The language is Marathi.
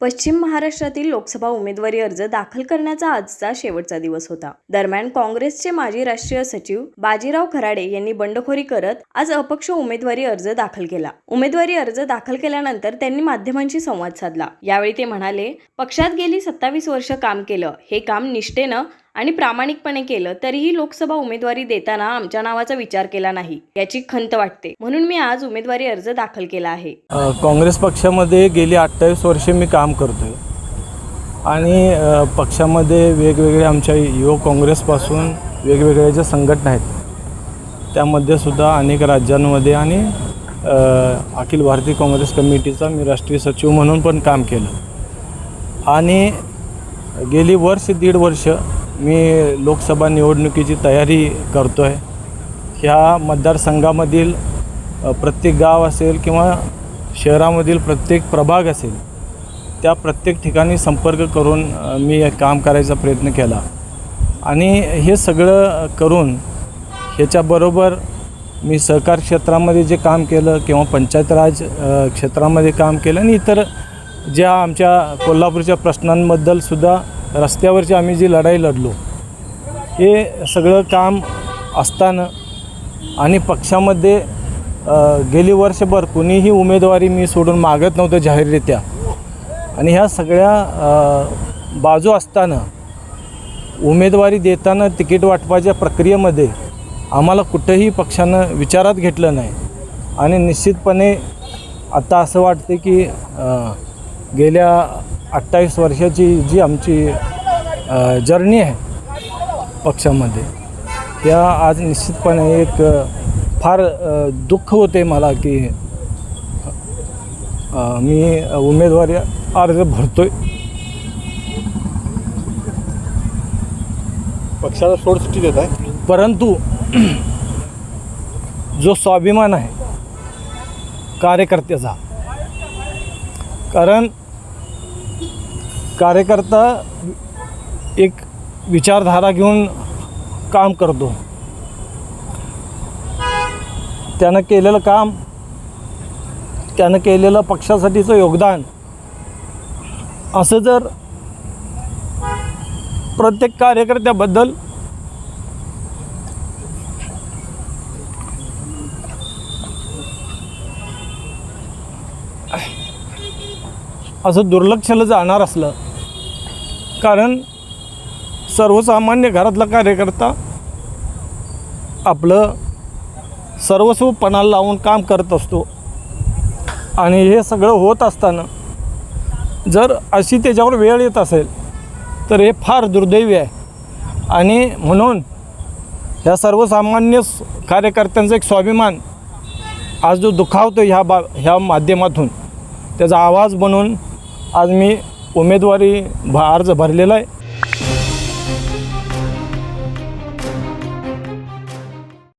पश्चिम महाराष्ट्रातील लोकसभा उमेदवारी अर्ज दाखल करण्याचा आजचा शेवटचा दिवस होता. दरम्यान काँग्रेसचे माजी राष्ट्रीय सचिव बाजीराव खराडे यांनी बंडखोरी करत आज अपक्ष उमेदवारी अर्ज दाखल केला. उमेदवारी अर्ज दाखल केल्यानंतर त्यांनी माध्यमांशी संवाद साधला. यावेळी ते म्हणाले पक्षात गेली सत्तावीस वर्ष काम केलं. हे काम निष्ठेनं आणि प्रामाणिकपणे केलं तरीही लोकसभा उमेदवारी देताना आमच्या नावाचा विचार केला नाही याची खंत वाटते. म्हणून मी आज उमेदवारी अर्ज दाखल केला आहे. काँग्रेस पक्षामध्ये गेली अठ्ठावीस वर्षे मी काम करतो आहे आणि पक्षामध्ये वेगवेगळे आमच्या युवक काँग्रेसपासून वेगवेगळ्या ज्या संघटना आहेत त्यामध्ये सुद्धा अनेक राज्यांमध्ये आणि अखिल भारतीय काँग्रेस कमिटीचा मी राष्ट्रीय सचिव म्हणून पण काम केलं. आणि गेली वर्ष दीड वर्ष मी लोकसभा निवडणुकीची तयारी करतो आहे ह्या मतदारसंघामधील प्रत्येक गाव असेल किंवा शहरामधील प्रत्येक प्रभाग असेल त्या प्रत्येक ठिकाणी संपर्क करून मी काम करायचा प्रयत्न केला. आणि हे सगळं करून ह्याच्याबरोबर मी सहकार क्षेत्रामध्ये जे काम केलं किंवा पंचायत राज क्षेत्रामध्ये काम केलं आणि इतर ज्या आमच्या कोल्हापूरच्या प्रश्नांबद्दल सुद्धा रस्त्यावरची आम्ही जी लढाई लढलो हे सगळं काम असताना आणि पक्षामध्ये गेली वर्षभर कुणीही उमेदवारी मी सोडून मागत नव्हतं जाहीररित्या. आणि ह्या सगळ्या बाजू असताना उमेदवारी देताना तिकीट वाटपाच्या प्रक्रियेमध्ये आम्हाला कुठंही पक्षानं विचारात घेतलं नाही. आणि निश्चितपणे आता असं वाटते की गेल्या अठ्ठावीस वर्षाची जी आमची जर्नी आहे पक्षामध्ये त्या आज निश्चितपणे एक फार दुःख होते मला की मी उमेदवारी अर्ज भरतोय. पक्षाला सोडसुट्टी देत आहे. परंतु जो स्वाभिमान आहे कार्यकर्त्याचा कारण कार्यकर्ता एक विचारधारा घेऊन काम करतो. त्यानं केलेलं काम त्यानं केलेलं पक्षासाठीचं योगदान असं जर प्रत्येक कार्यकर्त्याबद्दल असं दुर्लक्षलं जाणार असलं कारण सर्वसामान्य घरातला कार्यकर्ता आपलं सर्वस्व पणाला लावून काम करत असतो. आणि हे सगळं होत असताना जर अशी त्याच्यावर वेळ येत असेल तर हे फार दुर्दैवी आहे. आणि म्हणून ह्या सर्वसामान्य कार्यकर्त्यांचा एक स्वाभिमान आज जो दुखावतो ह्या बा ह्या माध्यमातून त्याचा आवाज बनून आज मी उमेदवारी भ अर्ज भरलेला आहे.